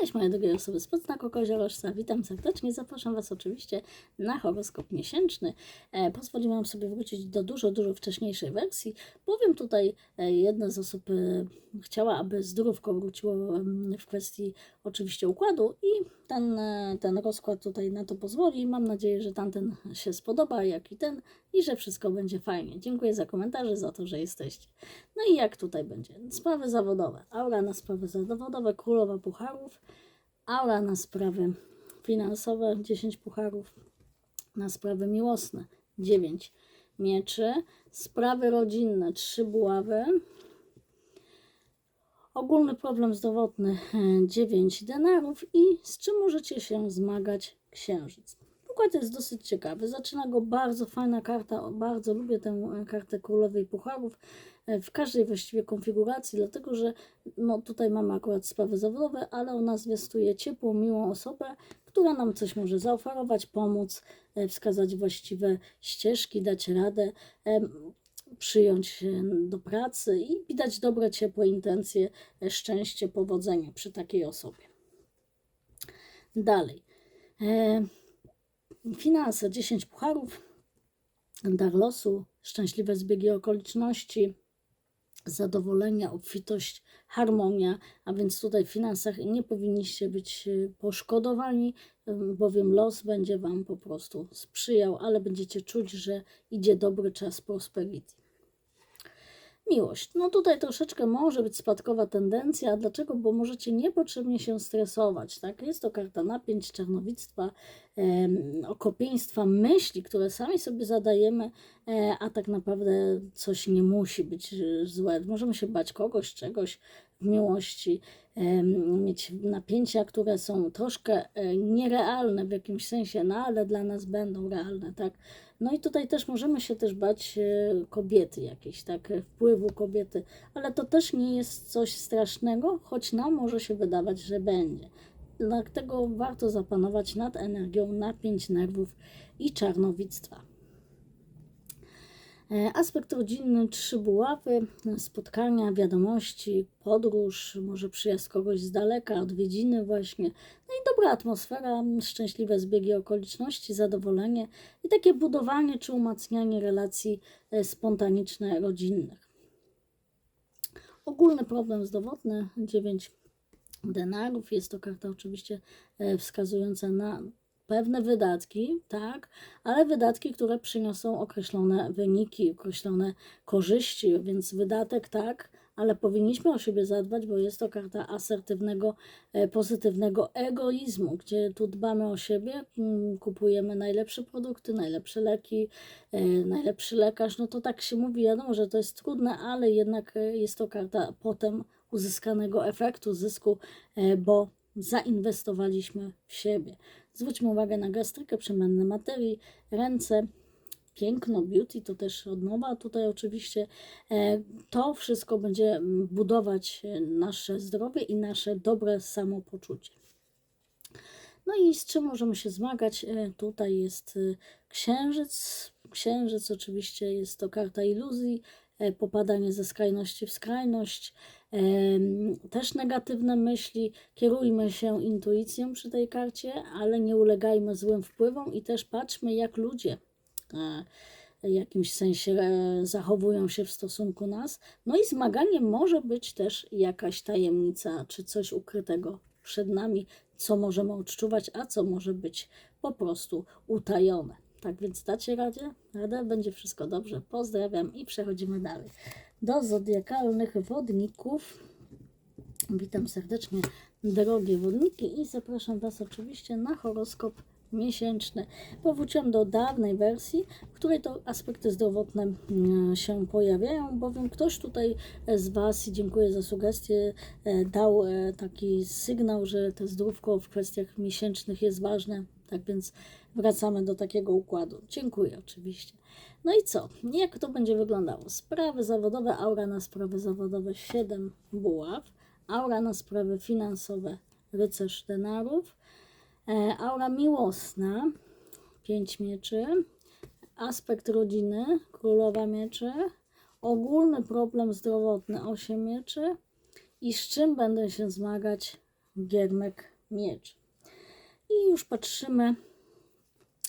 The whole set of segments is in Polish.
Cześć moje drogie osoby z podznaku Koziorożca, witam serdecznie, zapraszam Was oczywiście na horoskop miesięczny. E, pozwoliłam sobie wrócić do dużo, dużo wcześniejszej wersji, bowiem tutaj e, jedna z osób e, chciała, aby zdrówko wróciło w kwestii oczywiście układu i ten, e, ten rozkład tutaj na to pozwoli. Mam nadzieję, że tamten się spodoba, jak i ten i że wszystko będzie fajnie. Dziękuję za komentarze, za to, że jesteście. No i jak tutaj będzie? Sprawy zawodowe. Aura na sprawy zawodowe, królowa pucharów. Aura na sprawy finansowe, 10 pucharów. Na sprawy miłosne, 9 mieczy. Sprawy rodzinne, 3 buławy. Ogólny problem zdrowotny, 9 denarów. I z czym możecie się zmagać? Księżyc. Układ jest dosyć ciekawy. Zaczyna go bardzo fajna karta. Bardzo lubię tę e, kartę Królowej Pucharów e, w każdej właściwie konfiguracji, dlatego że no, tutaj mamy akurat sprawy zawodowe, ale ona zwiastuje ciepłą, miłą osobę, która nam coś może zaoferować, pomóc, e, wskazać właściwe ścieżki, dać radę, przyjąć się do pracy i widać dobre, ciepłe intencje, e, szczęście, powodzenie przy takiej osobie. Dalej. E, Finanse 10 pucharów, dar losu, szczęśliwe zbiegi okoliczności, zadowolenia, obfitość, harmonia, a więc tutaj w finansach nie powinniście być e, poszkodowani, em, bowiem los będzie Wam po prostu sprzyjał, ale będziecie czuć, że idzie dobry czas prosperity. Miłość. No tutaj troszeczkę może być spadkowa tendencja. Dlaczego? Bo możecie niepotrzebnie się stresować. Tak? Jest to karta napięć, czarnowictwa, em, okopieństwa, myśli, które sami sobie zadajemy, e, a tak naprawdę coś nie musi być e, złe. Możemy się bać kogoś, czegoś w miłości, mieć napięcia, które są troszkę e, nierealne w jakimś sensie, no ale dla nas będą realne, tak? No i tutaj też możemy się też bać e, kobiety jakiejś, tak, wpływu kobiety, ale to też nie jest coś strasznego, choć nam może się wydawać, że będzie. Dlatego warto zapanować nad energią napięć nerwów i czarnowictwa. E, Aspekt rodzinny, trzy buławy, spotkania, wiadomości, podróż, może przyjazd kogoś z daleka, odwiedziny właśnie. No i dobra atmosfera, szczęśliwe zbiegi okoliczności, zadowolenie i takie budowanie czy umacnianie relacji e, spontaniczne, rodzinnych. Ogólny problem zdrowotny, 9 denarów. Jest to karta oczywiście e, wskazująca na pewne wydatki, tak, ale wydatki, które przyniosą określone wyniki, określone korzyści, więc wydatek tak, ale powinniśmy o siebie zadbać, bo jest to karta asertywnego, e, pozytywnego egoizmu, gdzie tu dbamy o siebie, mm, kupujemy najlepsze produkty, najlepsze leki, e, najlepszy lekarz. No to tak się mówi, wiadomo, że to jest trudne, ale jednak e, jest to karta potem uzyskanego efektu, zysku, bo zainwestowaliśmy w siebie. Zwróćmy uwagę na gastrykę, przemienne materii, ręce, piękno, beauty, to też odnowa tutaj oczywiście. E, To wszystko będzie mm, budować e, nasze zdrowie i nasze dobre samopoczucie. No i z czym możemy się zmagać? E, Tutaj jest e, księżyc. Księżyc oczywiście jest to karta iluzji, popadanie ze skrajności w skrajność, też negatywne myśli. Kierujmy się intuicją przy tej karcie, ale nie ulegajmy złym wpływom i też patrzmy, jak ludzie e, w jakimś sensie e, zachowują się w stosunku nas. No i zmaganiem może być też jakaś tajemnica czy coś ukrytego przed nami, co możemy odczuwać, a co może być po prostu utajone. Tak więc dacie radę? Radę, będzie wszystko dobrze. Pozdrawiam i przechodzimy dalej. Do zodiakalnych wodników. Witam serdecznie, drogie wodniki, i zapraszam Was oczywiście na horoskop miesięczny. Powróciłam do dawnej wersji, w której to aspekty zdrowotne mm, się pojawiają, bowiem ktoś tutaj z Was, i dziękuję za sugestię, e, dał e, taki sygnał, że to zdrówko w kwestiach miesięcznych jest ważne. Tak więc wracamy do takiego układu. Dziękuję oczywiście. No i co? Jak to będzie wyglądało? Sprawy zawodowe, aura na sprawy zawodowe 7 buław, aura na sprawy finansowe rycerz denarów, e, aura miłosna 5 mieczy, aspekt rodziny królowa mieczy, ogólny problem zdrowotny 8 mieczy i z czym będę się zmagać giermek miecz. I już patrzymy.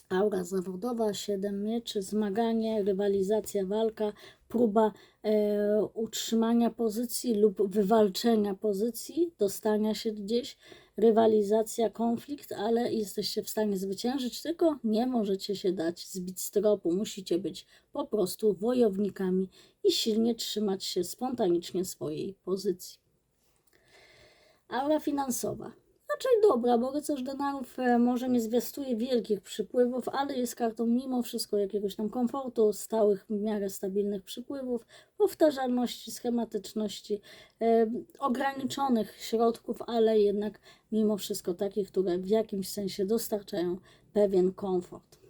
Aura zawodowa, 7 mieczy, zmaganie, rywalizacja, walka, próba e, utrzymania pozycji lub wywalczenia pozycji, dostania się gdzieś, rywalizacja, konflikt, ale jesteście w stanie zwyciężyć, tylko nie możecie się dać zbić z tropu. Musicie być po prostu wojownikami i silnie trzymać się spontanicznie swojej pozycji. Aura finansowa. Raczej dobra, bo rycerz denarów e, może nie zwiastuje wielkich przypływów, ale jest kartą mimo wszystko jakiegoś tam komfortu, stałych, w miarę stabilnych przypływów, powtarzalności, schematyczności, e, ograniczonych środków, ale jednak mimo wszystko takich, które w jakimś sensie dostarczają pewien komfort.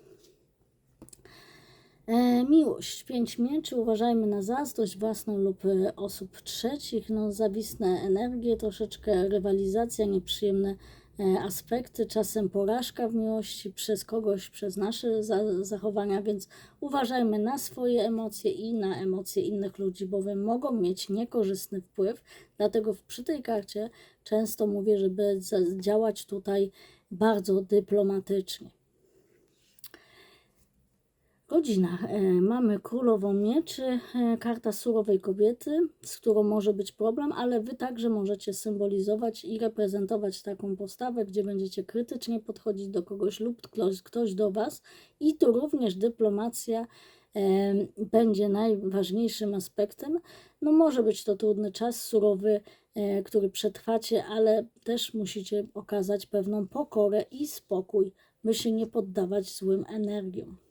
E, miłość, pięć mieczy, uważajmy na zazdrość własną lub e, osób trzecich, no zawistne energie, troszeczkę rywalizacja, nieprzyjemne e, aspekty, czasem porażka w miłości przez kogoś, przez nasze za zachowania, więc uważajmy na swoje emocje i na emocje innych ludzi, bowiem mogą mieć niekorzystny wpływ, dlatego przy tej karcie często mówię, żeby działać tutaj bardzo dyplomatycznie. Godzina. E, mamy królową mieczy, e, karta surowej kobiety, z którą może być problem, ale wy także możecie symbolizować i reprezentować taką postawę, gdzie będziecie krytycznie podchodzić do kogoś lub ktoś, ktoś do was. I tu również dyplomacja e, będzie najważniejszym aspektem. No może być to trudny czas, surowy, który przetrwacie, ale też musicie okazać pewną pokorę i spokój, by się nie poddawać złym energiom.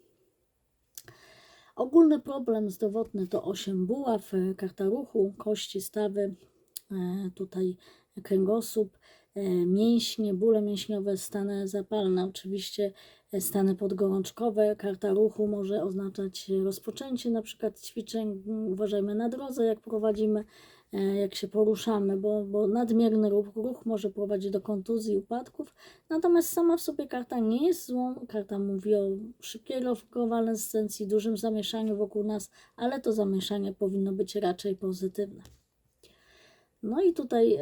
Ogólny problem zdrowotny to 8 buław, e, karta ruchu, kości, stawy, e, tutaj kręgosłup, e, mięśnie, bóle mięśniowe, stany zapalne, oczywiście stany podgorączkowe. Karta ruchu może oznaczać rozpoczęcie na przykład ćwiczeń. Uważajmy na drodze, jak prowadzimy jak się poruszamy, bo, bo nadmierny ruch, ruch może prowadzić do kontuzji upadków. Natomiast sama w sobie karta nie jest złą. Karta mówi o szybkiej konwalescencji, dużym zamieszaniu wokół nas, ale to zamieszanie powinno być raczej pozytywne. No i tutaj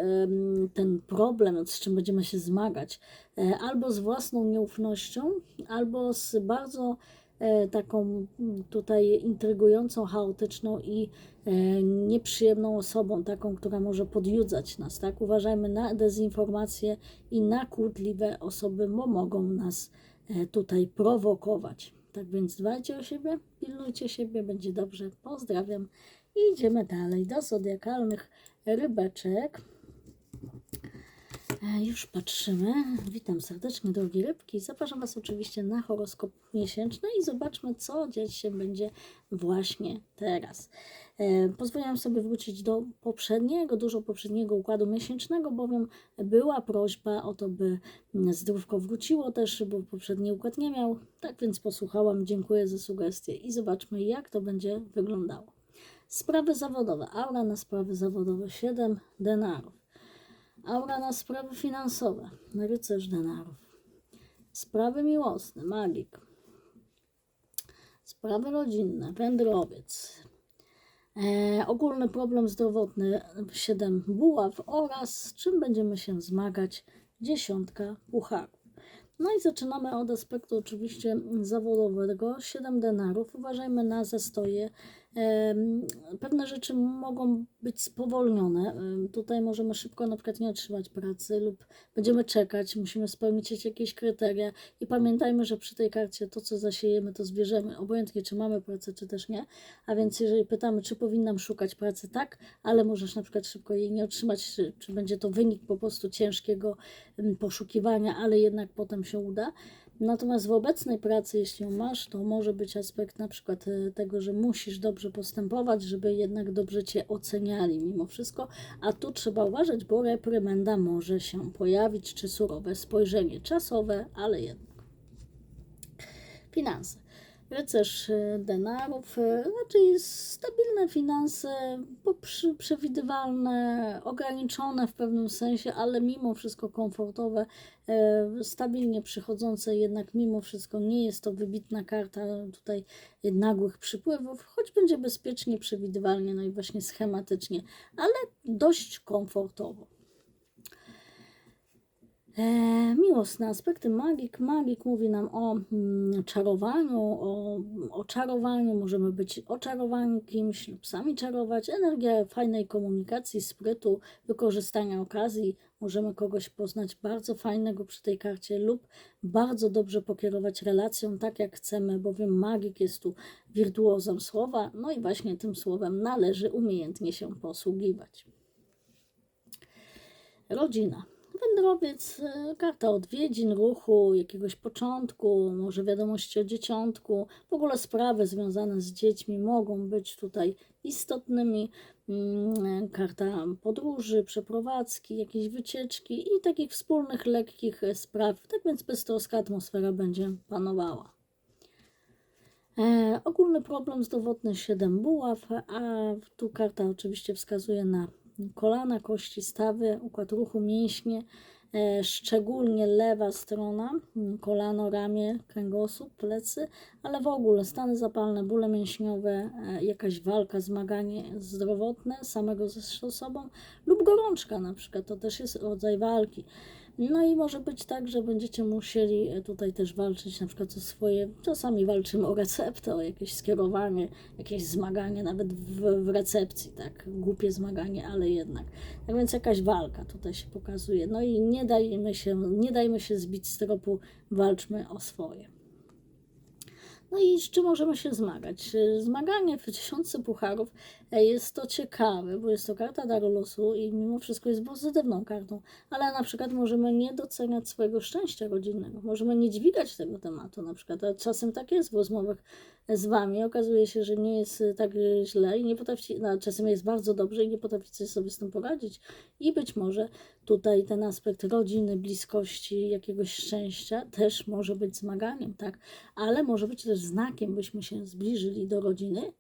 ten problem, z czym będziemy się zmagać, e, albo z własną nieufnością, albo z bardzo E, taką mm, tutaj intrygującą, chaotyczną i e, nieprzyjemną osobą, taką, która może podjudzać nas, tak? Uważajmy na dezinformację i na kłótliwe osoby, bo mogą nas e, tutaj prowokować. Tak więc dbajcie o siebie, pilnujcie siebie, będzie dobrze. Pozdrawiam i idziemy dalej do zodiakalnych rybeczek. Już patrzymy. Witam serdecznie, drogie rybki. Zapraszam Was oczywiście na horoskop miesięczny i zobaczmy, co dziać się będzie właśnie teraz. E, pozwoliłam sobie wrócić do poprzedniego, dużo poprzedniego układu miesięcznego, bowiem była prośba o to, by zdrówko wróciło też, bo poprzedni układ nie miał. Tak więc posłuchałam, dziękuję za sugestie i zobaczmy, jak to będzie wyglądało. Sprawy zawodowe. Aura na sprawy zawodowe 7 denarów. Aura na sprawy finansowe, rycerz denarów. Sprawy miłosne, magik. Sprawy rodzinne, wędrowiec. E, ogólny problem zdrowotny, 7 buław oraz czym będziemy się zmagać, dziesiątka pucharów. No i zaczynamy od aspektu oczywiście zawodowego. 7 denarów. Uważajmy na zastoje. Pewne rzeczy mogą być spowolnione. Tutaj możemy szybko na przykład nie otrzymać pracy lub będziemy czekać, musimy spełnić jakieś kryteria i pamiętajmy, że przy tej karcie to, co zasiejemy, to zbierzemy, obojętnie czy mamy pracę, czy też nie. A więc jeżeli pytamy, czy powinnam szukać pracy, tak, ale możesz na przykład szybko jej nie otrzymać, czy, czy będzie to wynik po prostu ciężkiego poszukiwania, ale jednak potem się uda. Natomiast w obecnej pracy, jeśli ją masz, to może być aspekt na przykład e, tego, że musisz dobrze postępować, żeby jednak dobrze cię oceniali mimo wszystko, a tu trzeba uważać, bo reprymenda może się pojawić, czy surowe spojrzenie czasowe, ale jednak. Finanse rycerz e, denarów, e, raczej stabilne finanse, przewidywalne, ograniczone w pewnym sensie, ale mimo wszystko komfortowe, e, stabilnie przychodzące, jednak mimo wszystko nie jest to wybitna karta tutaj nagłych przypływów, choć będzie bezpiecznie, przewidywalnie, no i właśnie schematycznie, ale dość komfortowo. E, miłosne aspekty magik. Magik mówi nam o mm, czarowaniu, o oczarowaniu. Możemy być oczarowani kimś lub sami czarować. Energia fajnej komunikacji, sprytu, wykorzystania okazji. Możemy kogoś poznać bardzo fajnego przy tej karcie lub bardzo dobrze pokierować relacją tak jak chcemy, bowiem magik jest tu wirtuozem słowa. No i właśnie tym słowem należy umiejętnie się posługiwać. Rodzina. Wędrowiec, e, karta odwiedzin, ruchu, jakiegoś początku, może wiadomości o dzieciątku. W ogóle sprawy związane z dziećmi mogą być tutaj istotnymi. Mm, Karta podróży, przeprowadzki, jakieś wycieczki i takich wspólnych, lekkich e, spraw. Tak więc beztroska atmosfera będzie panowała. E, ogólny problem zdrowotny 7 buław, a tu karta oczywiście wskazuje na kolana, kości, stawy, układ ruchu, mięśnie, e, szczególnie lewa strona, kolano, ramię, kręgosłup, plecy, ale w ogóle stany zapalne, bóle mięśniowe, e, jakaś walka, zmaganie zdrowotne samego ze sobą lub gorączka na przykład, to też jest rodzaj walki. No i może być tak, że będziecie musieli e, tutaj też walczyć na przykład o swoje, czasami walczymy o receptę, o jakieś skierowanie, jakieś zmaganie nawet w, w recepcji, tak, głupie zmaganie, ale jednak. Tak więc jakaś walka tutaj się pokazuje. No i nie dajmy się, nie dajmy się zbić z tropu, walczmy o swoje. No i z czym możemy się zmagać? Zmaganie w tysiące pucharów e, jest to ciekawe, bo jest to karta daru losu i mimo wszystko jest pozytywną kartą, ale na przykład możemy nie doceniać swojego szczęścia rodzinnego, możemy nie dźwigać tego tematu na przykład, a czasem tak jest w rozmowach z Wami, okazuje się, że nie jest tak źle i nie potraficie, no, czasem jest bardzo dobrze i nie potraficie sobie z tym poradzić i być może tutaj ten aspekt rodziny, bliskości, jakiegoś szczęścia też może być zmaganiem, tak, ale może być też znakiem, byśmy się zbliżyli do rodziny,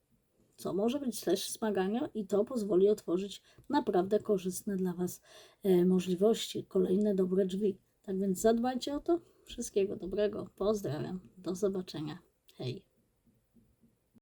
co może być też zmaganiem i to pozwoli otworzyć naprawdę korzystne dla Was e, możliwości, kolejne dobre drzwi. Tak więc zadbajcie o to. Wszystkiego dobrego. Pozdrawiam. Do zobaczenia. Hej.